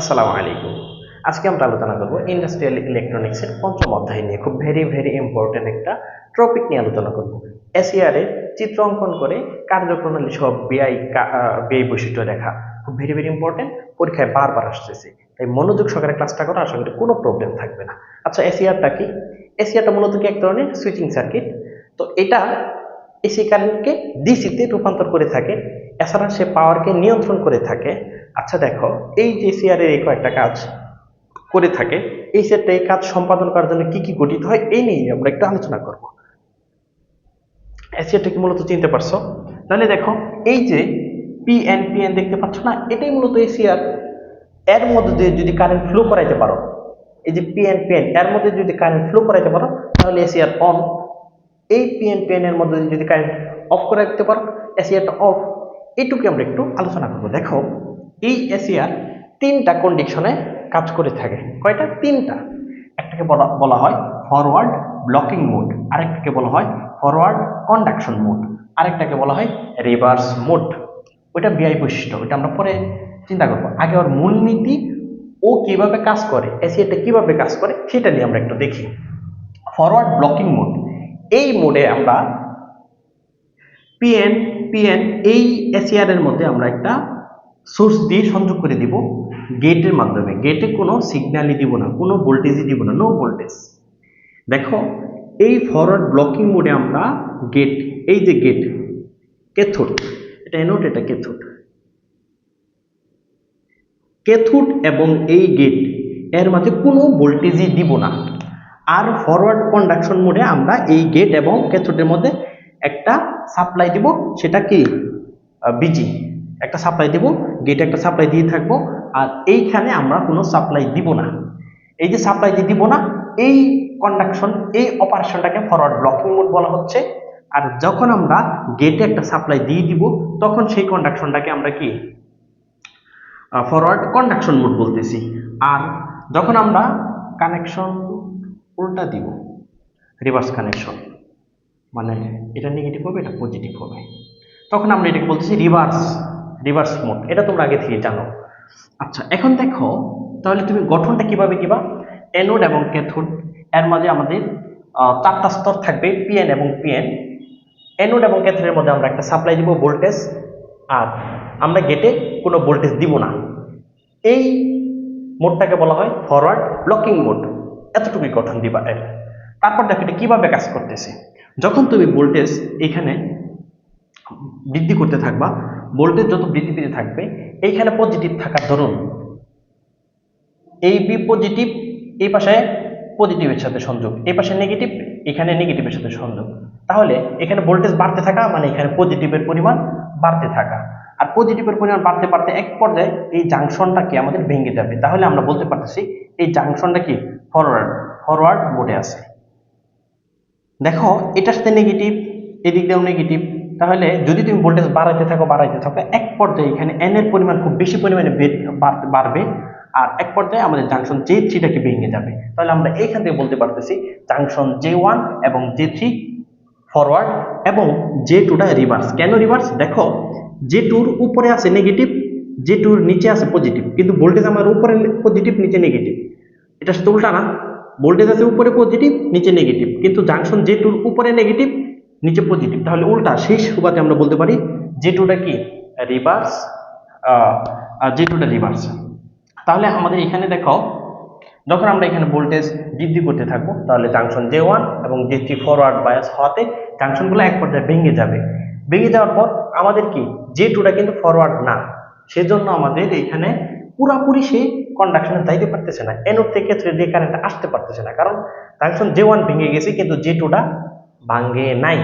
আসসালামু আলাইকুম। আজকে আমরা আলোচনা করব ইন্ডাস্ট্রিয়াল ইলেকট্রনিক্সের পঞ্চম অধ্যায় নিয়ে। খুব ভেরি ভেরি ইম্পর্টেন্ট একটা টপিক নিয়ে আলোচনা করব। এসিআর এর চিত্র অঙ্কন করে কার্যপ্রণালী সহ বিআই বিআই বৈশিষ্ট্য রেখা খুব ভেরি ভেরি ইম্পর্টেন্ট পরীক্ষায় বারবার আসতেছে। তাই মনোযোগ সহকারে ক্লাসটা করো, আশা করি কোনো প্রবলেম থাকবে না। আচ্ছা এসিআরটা কি? এসিআরটা মূলত কি এক ধরনের? সুইচিং সার্কিট তো এটা এসি কারেন্টকে ডিসিতে রূপান্তর করে থাকে। এছাড়া সে পাওয়ারকে নিয়ন্ত্রণ করে থাকে। আচ্ছা দেখো, এই যে এসিআর এর এই কয়েকটা কাজ করে থাকে, এই সেটটা এই কাজ সম্পাদন করার জন্য কি কি গঠিত হয়, এই নিয়ে আমরা একটু আলোচনা করব। এসিআরটা কি মূলত চিনতে পারছ? তাহলে দেখো, এই যে পিএন পিএন দেখতে পাচ্ছ না, এটাই মূলত এসিআর এর মধ্যে দিয়ে যদি কারেন্ট ফ্লো করাইতে পারো, এই যে পিএন পিএন এর মধ্যে যদি কারেন্ট ফ্লো করাইতে পারো, তাহলে এসিআর অন এই পিএন পিএন এর মধ্যে যদি কারেন্ট অফ করে রাখতে পারো এসিআরটা অফ এইটুকু আমরা একটু আলোচনা করব। দেখো এই এসিআর তিনটা কন্ডিশনে কাজ করে থাকে। কয়টা? তিনটা। একটাকে বলা বলা হয় ফরওয়ার্ড ব্লকিং মোড আরেকটাকে বলা হয় ফরওয়ার্ড কন্ডাকশন মোড আরেকটাকে বলা হয় রিভার্স মোড ওইটা বিআই বৈশিষ্ট্য, ওইটা আমরা পরে চিন্তা করব। আগে ওর মূলনীতি, ও কীভাবে কাজ করে এসিআরটা কীভাবে কাজ করে, সেটা নিয়ে আমরা একটু দেখি। ফরওয়ার্ড ব্লকিং মোড এই মোডে আমরা পিএন পিএন এই এসিআর এর মধ্যে আমরা একটা সোর্স দিয়ে সংযোগ করে দিব গেটের মাধ্যমে। গেটে কোনো সিগন্যালই দিব না, কোনো ভোল্টেজই দিব না নো ভোল্টেজ দেখো, এই ফরওয়ার্ড ব্লকিং মোডে আমরা গেট এই যে গেট কেথোড এটা এনোট এটা কেথোড কেথোড এবং এই গেটের মাঝে কোনো ভোল্টেজই দিব না। আর ফরওয়ার্ড কন্ডাকশন মোডে আমরা এই গেট এবং ক্যাথোডের মধ্যে একটা সাপ্লাই দিব, সেটা কি? বিজি একটা সাপ্লাই দিব গেটে একটা সাপ্লাই দিয়ে থাকব, আর এইখানে আমরা কোনো সাপ্লাই দিব না। এই যে সাপ্লাই দিয়ে দিব না, এই কন্ডাকশন এই অপারেশনটাকে ফরওয়ার্ড ব্লকিং মোড বলা হচ্ছে। আর যখন আমরা গেটে একটা সাপ্লাই দিয়ে দিব, তখন সেই কন্ডাকশনটাকে আমরা কি? ফরওয়ার্ড কন্ডাকশন মোড বলতেছি। আর যখন আমরা কানেকশন উল্টা দিব রিভার্স কানেকশন মানে এটা নেগেটিভ হবে, এটা পজিটিভ হবে। তখন আমরা এটাকে বলতেছি রিভার্স রিভার্স মোড এটা তোমরা আগে থেকে জানো। আচ্ছা এখন দেখো, তাহলে তুমি গঠনটা কীভাবে দিবা অ্যানোড এবং ক্যাথোড এর মাঝে আমাদের চারটা স্তর থাকবে পিএন এবং পিএন অ্যানোড এবং ক্যাথোডের মধ্যে আমরা একটা সাপ্লাই দিব ভোল্টেজ আর আমরা গেটে কোনো ভোল্টেজ দিব না। এই মোডটাকে বলা হয় ফরওয়ার্ড ব্লকিং মোড এতটুকুই গঠন দিবা এর। তারপর দেখো এটা কীভাবে কাজ করতেছে। যখন তুমি ভোল্টেজ এখানে বৃদ্ধি করতে থাকবা ভোল্টেজ যত বৃদ্ধি পেতে থাকবে, এইখানে পজিটিভ থাকার ধরুন। এই বি পজিটিভ এই পাশে পজিটিভের সাথে সংযোগ, এই পাশে নেগেটিভ এখানে নেগেটিভের সাথে সংযোগ। তাহলে এখানে ভোল্টেজ বাড়তে থাকা মানে এখানে পজিটিভের পরিমাণ বাড়তে থাকা। আর পজিটিভের পরিমাণ বাড়তে বাড়তে এক পর্যায়ে এই জাংশনটা কি আমাদের ভেঙে যাবে তাহলে আমরা বলতে পারতেছি, এই জাংশনটা কি? ফরওয়ার্ড ফরওয়ার্ড মোডে আছে। দেখো, এটার সাথে নেগেটিভ এদিক দিয়েও নেগেটিভ তাহলে যদি তুমি ভোল্টেজ বাড়াইতে থাকো বাড়াইতে থাকো, এক পর্যায়ে এখানে এন এর পরিমাণ খুব বেশি পরিমাণে বাড়বে। আর এক পর্যায়ে আমাদের জাংশন জে থ্রিটাকে ভেঙে যাবে। তাহলে আমরা এইখান থেকে বলতে পারতেছি জাংশন জে ওয়ান এবং জে থ্রি ফরওয়ার্ড এবং জে টুটা রিভার্স কেন রিভার্স দেখো জে টুর উপরে আছে নেগেটিভ জে টুর নিচে আছে পজিটিভ কিন্তু ভোল্টেজ আমার উপরে পজিটিভ নিচে নেগেটিভ এটা সাথে উল্টা না। ভোল্টেজ আছে উপরে পজিটিভ নিচে নেগেটিভ কিন্তু জাংশন জে টুর উপরে নেগেটিভ নিচে পজিটিভ তাহলে উল্টা সেই সুবাদে আমরা বলতে পারি জে টুটা কি? রিভার্স জে টুটা রিভার্স। তাহলে আমাদের এখানে দেখো, যখন আমরা এখানে ভোল্টেজ বৃদ্ধি করতে থাকব, তাহলে জাংশন জে ওয়ান এবং জে থ্রি ফরওয়ার্ড বায়াস হওয়াতে জাংশনগুলো এক পর্যায়ে ভেঙে যাবে। ভেঙে যাওয়ার পর আমাদের কি? জে টুটা কিন্তু ফরওয়ার্ড না। সেজন্য আমাদের এখানে পুরাপুরি সে কন্ডাকশনে যাইতে পারতেছে না। এনোর থেকে থ্রি দিয়ে কারেন্ট আসতে পারতেছে না। কারণ জাংশন জে ওয়ান ভেঙে গেছে, কিন্তু জে টুটা ভাঙ্গে নাই।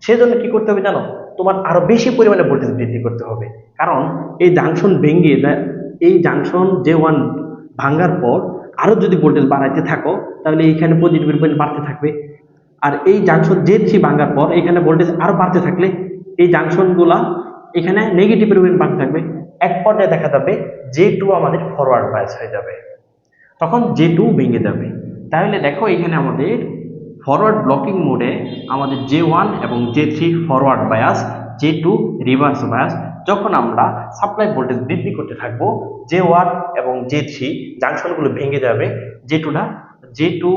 সেজন্য কি করতে হবে জানো? তোমার আরও বেশি পরিমাণে ভোল্টেজ বৃদ্ধি করতে হবে। কারণ এই জাংশন ভেঙে এই জাংশন জে ওয়ান ভাঙ্গার পর আরও যদি ভোল্টেজ বাড়াইতে থাকো, তাহলে এইখানে পজিটিভের পরিমাণ বাড়তে থাকবে। আর এই জাংশন জে থ্রি ভাঙ্গার পর এখানে ভোল্টেজ আরও বাড়তে থাকলে এই জাংশনগুলা এখানে নেগেটিভের পরিমাণ বাড়তে থাকবে। এক পর্যায়ে দেখা যাবে জে টু আমাদের ফরওয়ার্ড বায়াস হয়ে যাবে। তখন জে টু ভেঙে যাবে। তাহলে দেখো এখানে আমাদের ফরওয়ার্ড ব্লকিং মোডে আমাদের জে ওয়ান এবং J three forward bias J two reverse bias যখন আমরা সাপ্লাই ভোল্টেজ বৃদ্ধি করতে থাকব জে ওয়ান এবং জে থ্রি জাংশনগুলো ভেঙে যাবে জে টুটা জে টু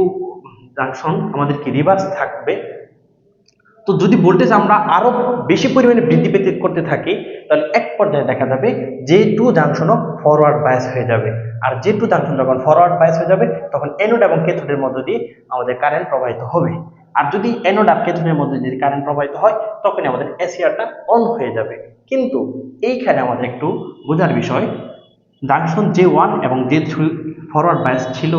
জাংশন আমাদের কি রিভার্স থাকবে? তো যদি ভোল্টেজ আমরা আরও বেশি পরিমাণে বৃদ্ধি পেতে করতে থাকি, তাহলে এক পর্যায়ে দেখা যাবে যে টু জাংশনও ফরওয়ার্ড বায়াস হয়ে যাবে। আর যে টু জাংশন যখন ফরওয়ার্ড বায়াস হয়ে যাবে, তখন এনোড এবং ক্যাথোডের মধ্য দিয়ে আমাদের কারেন্ট প্রবাহিত হবে। আর যদি এনোড আর ক্যাথোডের মধ্যে যদি কারেন্ট প্রবাহিত হয়, তখনই আমাদের এসিআরটা অন হয়ে যাবে। কিন্তু এইখানে আমাদের একটু বোঝার বিষয় জাংশন জে ওয়ান এবং জে থ্রি ফরওয়ার্ড বায়াস ছিল,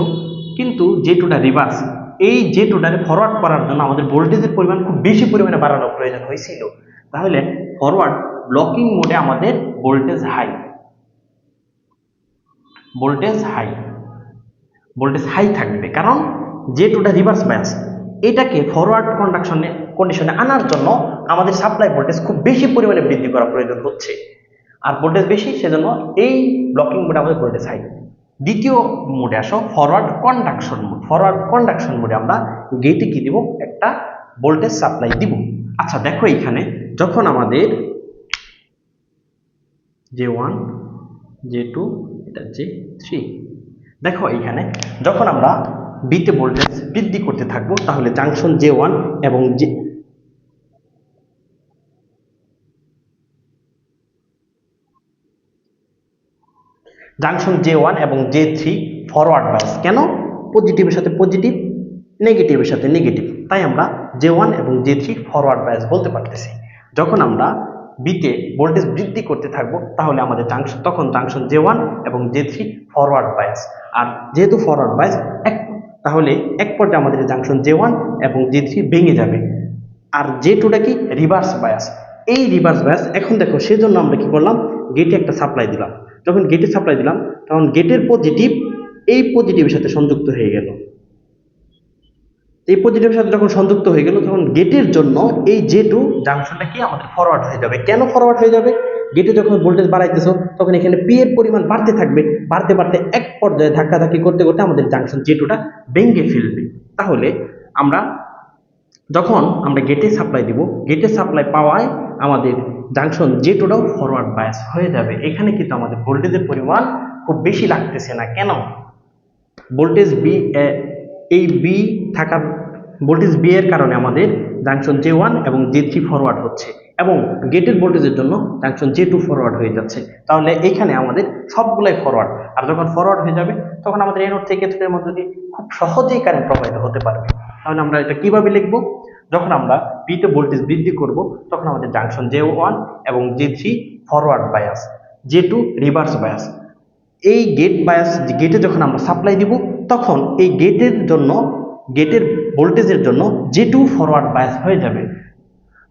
কিন্তু জে টুটা রিভার্স এই জে টুটাকে ফরওয়ার্ড করার জন্য আমাদের ভোল্টেজের পরিমাণ খুব বেশি পরিমাণে বাড়ানোর প্রয়োজন হয়েছিল। তাহলে ফরওয়ার্ড ব্লকিং মোডে আমাদের voltage high voltage high voltage high থাকবে। কারণ যে টুটা রিভার্স ব্যাস এটাকে ফরওয়ার্ড কন্ডাকশনে কন্ডিশনে আনার জন্য আমাদের সাপ্লাই ভোল্টেজ খুব বেশি পরিমাণে বৃদ্ধি করা প্রয়োজন হচ্ছে। আর ভোল্টেজ বেশি, সেজন্য এই ব্লকিং মোডে আমাদের ভোল্টেজ হাই দ্বিতীয় মোডে আসো forward conduction mode forward conduction মোডে আমরা গেটে কি দিব? একটা ভোল্টেজ সাপ্লাই দিব। আচ্ছা দেখো এখানে, যখন আমাদের জে ওয়ান জে টু এটা জে থ্রি দেখো এইখানে, যখন আমরা বিতে ভোল্টেজ বৃদ্ধি করতে থাকব, তাহলে জাংশন জে ওয়ান এবং জে জাংশন জে ওয়ান এবং জে থ্রি ফরওয়ার্ড বায়াস কেন? পজিটিভের সাথে পজিটিভ নেগেটিভের সাথে নেগেটিভ তাই আমরা জে ওয়ান এবং জে থ্রি ফরওয়ার্ড বায়াস বলতে পারতেছি। যখন আমরা বিতে ভোল্টেজ বৃদ্ধি করতে থাকব, তাহলে আমাদের জাংশন তখন জাংশন জে ওয়ান এবং জে থ্রি ফরওয়ার্ড বায়াস আর যেহেতু ফরওয়ার্ড বায়াস এক তাহলে এক পর্যায়ে আমাদের জাংশন জে ওয়ান এবং জে থ্রি ভেঙে যাবে। আর জে টুটা কি? রিভার্স বায়াস এই রিভার্স বায়াস এখন দেখো, সেজন্য আমরা কি করলাম? গেটে একটা সাপ্লাই দিলাম। যখন গেটে সাপ্লাই দিলাম, তখন গেটের পজিটিভ এই পজিটিভের সাথে সংযুক্ত হয়ে গেল। এই পজিটিভের সাথে যখন সংযুক্ত হয়ে গেল, তখন গেটের জন্য এই জে টু জাংশনটা কি আমাদের ফরওয়ার্ড হয়ে যাবে। কেন ফরওয়ার্ড হয়ে যাবে? গেটে যখন ভোল্টেজ বাড়াইতেছো, তখন এখানে পি এর পরিমাণ বাড়তে থাকবে। বাড়তে বাড়তে এক পর্যায়ে ধাক্কাধাক্কি করতে করতে আমাদের জাংশন জে টুটা ভেঙে ফেলবে। তাহলে আমরা যখন আমরা গেটে সাপ্লাই দিব গেটে সাপ্লাই পাওয়ায় আমাদের জাংশন যে টোটাও ফরওয়ার্ড বায়াস হয়ে যাবে। এখানে কিন্তু আমাদের ভোল্টেজের পরিমাণ খুব বেশি লাগতেছে না। কেন? ভোল্টেজ বি এই বি থাকার ভোল্টেজ বি এর কারণে আমাদের জাংশন জে ওয়ান এবং জে থ্রি ফরওয়ার্ড হচ্ছে এবং গেটের ভোল্টেজের জন্য জাংশন জে টু ফরওয়ার্ড হয়ে যাচ্ছে। তাহলে এখানে আমাদের সবগুলাই ফরওয়ার্ড আর যখন ফরওয়ার্ড হয়ে যাবে, তখন আমাদের এনোড থেকে থ্রের মধ্যে দিয়ে খুব সহজেই কারেন্ট প্রবাহিত হতে পারবে। তাহলে আমরা এটা কীভাবে লিখব? যখন আমরা বিতে ভোল্টেজ বৃদ্ধি করব, তখন আমাদের জাংশন জে ওয়ান এবং J three forward bias J two reverse bias এই গেট বায়াস গেটে যখন আমরা সাপ্লাই দিব, তখন এই গেটের জন্য গেটের ভোল্টেজের জন্য জে টু ফরওয়ার্ড বায়াস হয়ে যাবে।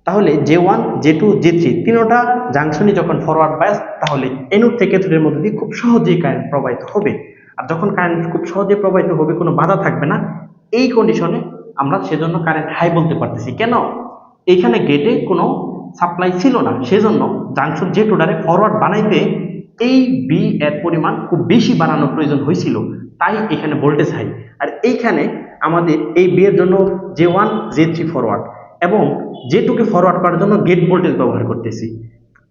তাহলে J one J two J three তিনোটা জাংশনই যখন ফরওয়ার্ড বায়াস তাহলে এনুর থেকে থ্রের মধ্যে দিয়ে খুব সহজেই কারেন্ট প্রবাহিত হবে। আর যখন কারেন্ট খুব সহজে প্রবাহিত হবে, কোনো বাধা থাকবে না। এই কন্ডিশনে আমরা সেজন্য কারেন্ট হাই বলতে পারতেছি। কেন? এইখানে গেটে কোনো সাপ্লাই ছিল না। সেজন্য জাংশন যে টোটারে ফরওয়ার্ড বানাইতে এই বি এর পরিমাণ খুব বেশি বাড়ানোর প্রয়োজন হয়েছিল। তাই এখানে ভোল্টেজ হাই আর এইখানে আমাদের এই বিয়ের জন্য J one J three forward এবং জে টুকে ফরওয়ার্ড করার জন্য গেট ভোল্টেজ ব্যবহার করতেছি।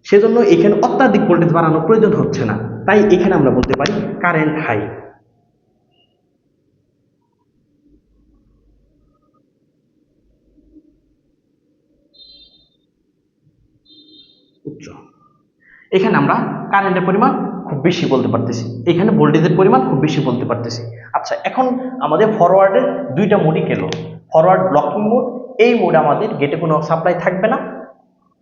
সেজন্য এখানে অত্যাধিক ভোল্টেজ বাড়ানোর প্রয়োজন হচ্ছে না। তাই এখানে আমরা বলতে পারি কারেন্ট হাই উচ্চ। এখানে আমরা কারেন্টের পরিমাণ খুব বেশি বলতে পারতেছি। এখানে ভোল্টেজের পরিমাণ খুব বেশি বলতে পারতেছি। আচ্ছা এখন আমাদের ফরওয়ার্ডের দুইটা মোডই গেল। ফরওয়ার্ড ব্লকিং মোড এই মোডে আমাদের গেটে কোনো সাপ্লাই থাকবে না।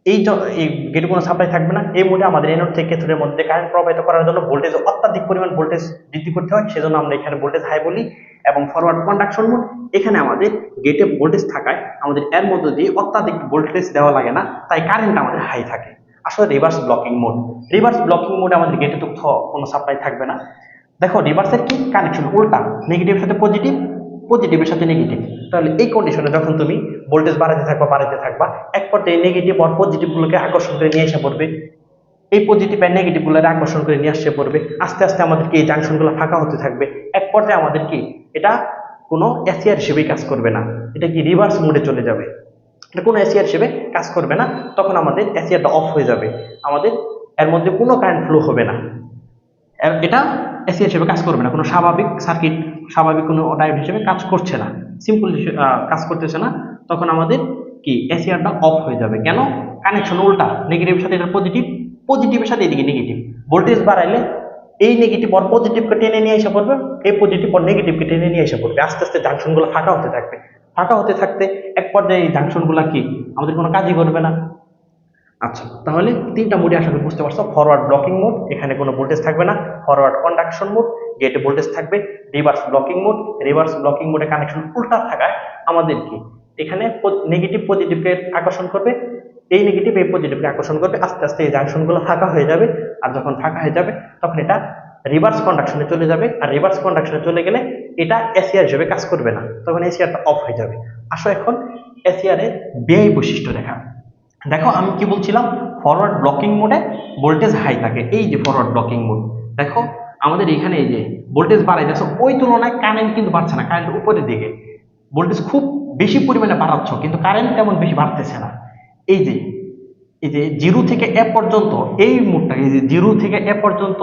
এই এই গেটে কোনো সাপ্লাই থাকবে না। এই মোডে আমাদের এনোড থেকে ক্যাথোডের মধ্যে কারেন্ট প্রবাহিত করার জন্য ভোল্টেজ অত্যাধিক পরিমাণ ভোল্টেজ বৃদ্ধি করতে হয়। সেজন্য আমরা এখানে ভোল্টেজ হাই বলি এবং ফরওয়ার্ড কন্ডাকশন মোড এখানে আমাদের গেটে ভোল্টেজ থাকায় আমাদের এর মধ্য দিয়ে অত্যাধিক ভোল্টেজ দেওয়া লাগে না। তাই কারেন্ট আমাদের হাই থাকে। আসলে reverse blocking mode reverse blocking মোডে আমাদের গেটে তো থ- কোনো সাপ্লাই থাকবে না। দেখো রিভার্সের কি কানেকশন উল্টা নেগেটিভের সাথে পজিটিভ পজিটিভের সাথে নেগেটিভ তাহলে এই কন্ডিশনে যখন তুমি ভোল্টেজ বাড়াতে থাকবা বাড়াতে থাকবা, এক পর্যায়ে নেগেটিভ আর পজিটিভগুলোকে আকর্ষণ করে নিয়ে এসে পড়বে। এই পজিটিভ আর নেগেটিভগুলোকে আকর্ষণ করে নিয়ে আসতে পড়বে। আস্তে আস্তে আমাদেরকে এই জাংশনগুলো ফাঁকা হতে থাকবে। এক পর্যায়ে আমাদের কি? এটা কোনো এসিআর হিসেবেই কাজ করবে না। এটা কি রিভার্স মোডে চলে যাবে। কোনো এসিআর হিসেবে কাজ করবে না, তখন আমাদের এসিআরটা অফ হয়ে যাবে। আমাদের এর মধ্যে কোনো কারেন্ট ফ্লো হবে না। এটা এসি হিসেবে কাজ করবে না, কোনো স্বাভাবিক সার্কিট স্বাভাবিক কোনো ডায়োড হিসেবে কাজ করছে না। সিম্পল কাজ করতেছে না, তখন আমাদের কি এসিআরটা অফ হয়ে যাবে। কেন? কানেকশন উল্টা নেগেটিভের সাথে এটা পজিটিভ পজিটিভের সাথে এদিকে নেগেটিভ ভোল্টেজ বাড়াইলে এই নেগেটিভ আর পজিটিভকে টেনে নিয়ে এসে পড়বে, এই পজিটিভ আর নেগেটিভকে টেনে নিয়ে এসে পড়বে। আস্তে আস্তে জাংশনগুলো ফাঁকা হতে থাকবে। ফাঁকা হতে থাকতে এক পর্যায়ে এই জাংশনগুলো কি? আমাদের কোনো কাজই করবে না। আচ্ছা তাহলে তিনটা মোডে আসলে বুঝতে পারছ। ফরওয়ার্ড ব্লকিং মোড এখানে কোনো ভোল্টেজ থাকবে না। ফরওয়ার্ড কন্ডাকশন মোড গেটে ভোল্টেজ থাকবে। Reverse blocking mode reverse blocking মোডে কানেকশন উল্টা থাকায় আমাদের কি? এখানে নেগেটিভ পজিটিভকে আকর্ষণ করবে। এই নেগেটিভ এই পজিটিভকে আকর্ষণ করবে। আস্তে আস্তে এই জাংশনগুলো ফাঁকা হয়ে যাবে। আর যখন ফাঁকা হয়ে যাবে, তখন এটা রিভার্স কন্ডাকশনে চলে যাবে। আর রিভার্স কন্ডাকশনে চলে গেলে এটা এসিআর হিসেবে কাজ করবে না, তখন এসিআরটা অফ হয়ে যাবে। আসো এখন এসিআর এর ব্যয় বৈশিষ্ট্য দেখা। দেখো আমি কি বলছিলাম? ফরওয়ার্ড ব্লকিং মোডে ভোল্টেজ হাই থাকে। এই যে ফরওয়ার্ড ব্লকিং মোড দেখো আমাদের এখানে এই যে ভোল্টেজ বাড়াইতেছে ওই তুলনায় কারেন্ট কিন্তু বাড়ছে না কারেন্ট উপরের দিকে। ভোল্টেজ খুব বেশি পরিমাণে বাড়াচ্ছ, কিন্তু কারেন্ট তেমন বেশি বাড়তেছে না। এই যে এই যে জিরো থেকে এ পর্যন্ত, এই মোডটা, এই যে জিরো থেকে এ পর্যন্ত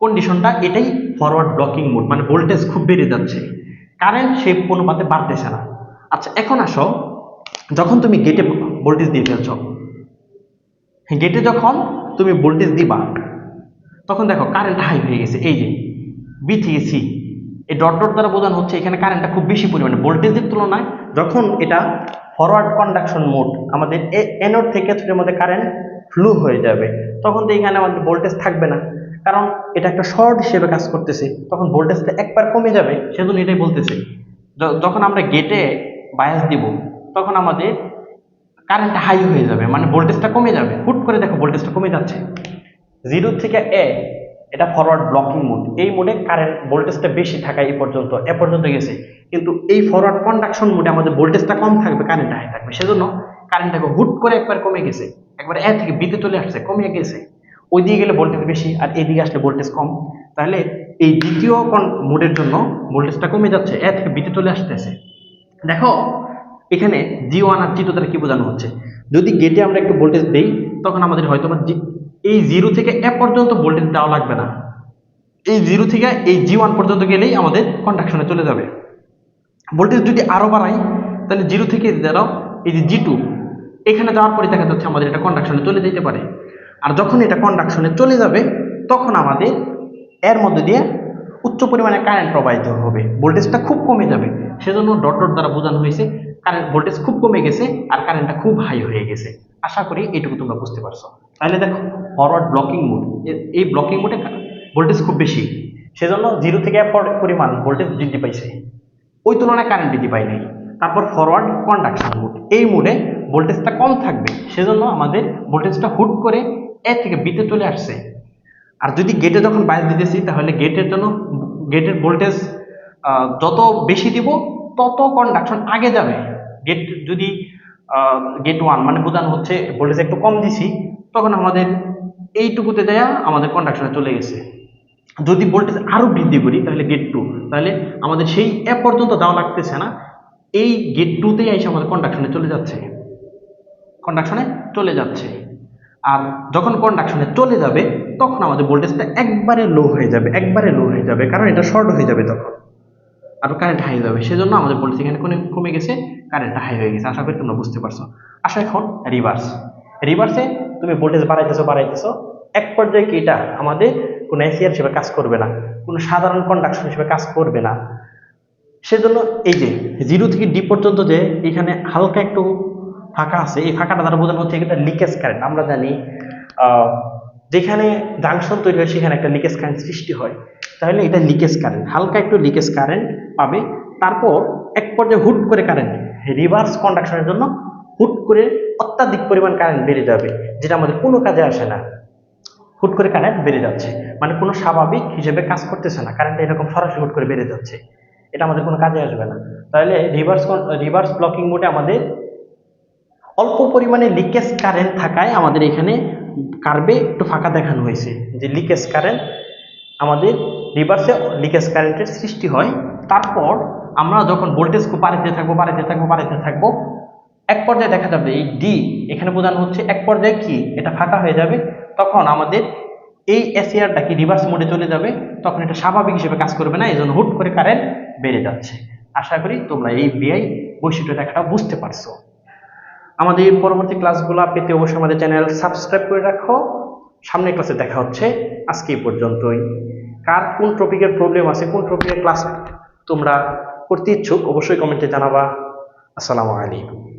কন্ডিশনটা এটাই ফরওয়ার্ড ব্লকিং মোড মানে ভোল্টেজ খুব বেড়ে যাচ্ছে। কারেন্ট সেই অনুপাতে বাড়তেছে না। আচ্ছা এখন আসো, যখন তুমি গেটে ভোল্টেজ দিয়ে ফেলছো গেটে যখন তুমি ভোল্টেজ দিবা, তখন দেখো কারেন্ট হাই হয়ে গেছে। এই যে বি থেকে সি এই ডট ডট দ্বারা বোঝানো হচ্ছে এখানে কারেন্টটা খুব বেশি পরিমাণে। ভোল্টেজের তুলনায় যখন এটা ফরওয়ার্ড কন্ডাকশন মোড আমাদের এনোড থেকে মধ্যে কারেন্ট ফ্লু হয়ে যাবে, তখন তো এখানে আমাদের ভোল্টেজ থাকবে না। কারণ এটা একটা শর্ট হিসেবে কাজ করতেছে, তখন ভোল্টেজটা একবার কমে যাবে, সেজন্য এটাই বলতেছে। যখন আমরা গেটে বায়াস দিব, তখন আমাদের কারেন্ট হাই হয়ে যাবে মানে ভোল্টেজটা কমে যাবে। হুট করে দেখো ভোল্টেজটা কমে যাচ্ছে। জিরো থেকে এ এটা ফরওয়ার্ড ব্লকিং মোড এই মোডে কারেন্ট ভোল্টেজটা বেশি থাকা এই পর্যন্ত, এ পর্যন্ত গেছে। কিন্তু এই ফরওয়ার্ড কন্ডাকশন মোডে আমাদের ভোল্টেজটা কম থাকবে কারেন্ট হাই থাকবে। সেজন্য কারেন্টটাকে হুট করে একবার কমে গেছে। একবার এ থেকে বিতে চলে আসছে, কমে গেছে। ওই দিকে গেলে ভোল্টেজ বেশি আর এদিকে আসলে ভোল্টেজ কম। তাহলে এই দ্বিতীয় মোডের জন্য ভোল্টেজটা কমে যাচ্ছে এ থেকে বিতে চলে আসতেছে। দেখো, এখানে জি ওয়ান আর জি টু দ্বারা কি বোঝানো হচ্ছে? যদি গেটে আমরা একটু ভোল্টেজ দেই, তখন আমাদের হয়তো বা এই জিরো থেকে এ পর্যন্ত ভোল্টেজ দেওয়া লাগবে না। এই জিরো থেকে এই জি ওয়ান পর্যন্ত গেলেই আমাদের কন্ডাকশনে চলে যাবে। ভোল্টেজ যদি আরও বাড়াই, তাহলে জিরো থেকে দাঁড়াও এই যে জি টু এখানে যাওয়ার পরে দেখা যাচ্ছে আমাদের এটা কন্ডাকশনে চলে যেতে পারে। আর যখন এটা কন্ডাকশনে চলে যাবে, তখন আমাদের এর মধ্যে দিয়ে উচ্চ পরিমাণে কারেন্ট প্রবাহিত হবে। ভোল্টেজটা খুব কমে যাবে। সেজন্য ডট ডট দ্বারা বোঝানো হয়েছে কারেন্ট ভোল্টেজ খুব কমে গেছে আর কারেন্টটা খুব হাই হয়ে গেছে। আশা করি এইটুকু তোমরা বুঝতে পারছ। তাহলে দেখো ফরওয়ার্ড ব্লকিং মোড এই ব্লকিং মোডে ভোল্টেজ খুব বেশি। সেজন্য জিরো থেকে পরিমাণ ভোল্টেজ বৃদ্ধি পাইছে। ওই তুলনায় কারেন্ট বৃদ্ধি পায় নাই। তারপর ফরওয়ার্ড কন্ডাকশন মোড এই মোডে ভোল্টেজটা কম থাকবে। সেজন্য আমাদের ভোল্টেজটা হুট করে এ থেকে বিতে চলে আসছে। আর যদি গেটে যখন বাইরে দিতেছি, তাহলে গেটের জন্য গেটের ভোল্টেজ যত বেশি দিব, তত কন্ডাকশন আগে যাবে। গেট যদি গেট ওয়ান মানে বোঝানো হচ্ছে ভোল্টেজ একটু কম দিছি, তখন আমাদের এইটুকুতে দেয়া আমাদের কন্ডাকশনে চলে গেছে। যদি ভোল্টেজ আরও বৃদ্ধি করি, তাহলে গেট টু তাহলে আমাদের সেই অ্যাপ পর্যন্ত দেওয়া লাগতেছে না। এই গেট টুতেই এসে আমাদের কন্ডাকশনে চলে যাচ্ছে। কন্ডাকশনে চলে যাচ্ছে। আর যখন কন্ডাকশনে চলে যাবে, তখন আমাদের ভোল্টেজটা একবারে লো হয়ে যাবে, একবারে লো হয়ে যাবে, কারণ এটা শর্ট হয়ে যাবে তখন। আর কারেন্ট হাই যাবে, সেজন্য আমাদের ভোল্টেজ এখানে কমে কমে গেছে কারেন্টটা হাই হয়ে গেছে, আশা করি তোমরা বুঝতে পারছ। আসো এখন রিভার্স রিভার্সে তুমি ভোল্টেজ বাড়াইতেছো বাড়াইতেছো, এক পর্যায়ে কি এটা আমাদের কোনো এসিআর হিসেবে কাজ করবে না, কোনো সাধারণ কন্ডাকশন হিসেবে কাজ করবে না। সেজন্য এই যে জিরো থেকে ডি পর্যন্ত যে এখানে হালকা একটু ফাঁকা আছে। এই ফাঁকাটা দ্বারা বোঝানো হচ্ছে এটা লিকেজ কারেন্ট আমরা জানি যেখানে জাংশন তৈরি হয়, সেখানে একটা লিকেজ কারেন্ট সৃষ্টি হয়। তাহলে এটা লিকেজ কারেন্ট হালকা একটু লিকেজ কারেন্ট পাবে। তারপর এক পর্যায়ে হুট করে কারেন্ট রিভার্স কন্ডাকশনের জন্য হুট করে অত্যাধিক পরিমাণ কারেন্ট বেড়ে যাবে, যেটা আমাদের কোনো কাজে আসে না। হুট করে কারেন্ট বেড়ে যাচ্ছে। মানে কোনো স্বাভাবিক হিসেবে কাজ করতেছে না। কারেন্ট এরকম সরাসরি হুট করে বেড়ে যাচ্ছে। এটা আমাদের কোনো কাজে আসবে না। তাহলে রিভার্স রিভার্স ব্লকিং মোডে আমাদের অল্প পরিমাণে লিকেজ কারেন্ট থাকায় আমাদের এখানে কার্ভে একটু ফাঁকা দেখানো হয়েছে। যে লিকেজ কারেন্ট আমাদের রিভার্সে লিকেজ কারেন্টের সৃষ্টি হয়। তারপর আমরা যখন ভোল্টেজ বাড়িতে থাকব বাড়িতে থাকব বাড়িতে থাকব, এক পর্যায়ে দেখা যাবে এই ডি এখানে বোঝানো হচ্ছে এক পর্যায়ে কি? এটা ফাঁকা হয়ে যাবে। তখন আমাদের এই এসিআরটা কি রিভার্স মোডে চলে যাবে? তখন এটা স্বাভাবিক হিসেবে কাজ করবে না, এই জন্য হুট করে কারেন্ট বেড়ে যাচ্ছে। আশা করি তোমরা এই বিআই বৈশিষ্ট্য রেখাটা বুঝতে পারছ। আমাদের পরবর্তী ক্লাসগুলো পেতে অবশ্যই আমাদের চ্যানেল সাবস্ক্রাইব করে রাখো। সামনের ক্লাসে দেখা হচ্ছে। আজকে এই পর্যন্তই। কার কোন টপিকের প্রবলেম আছে, কোন টপিকের ক্লাস তোমরা করতে ইচ্ছুক, অবশ্যই কমেন্টে জানাবা। আসসালামু আলাইকুম।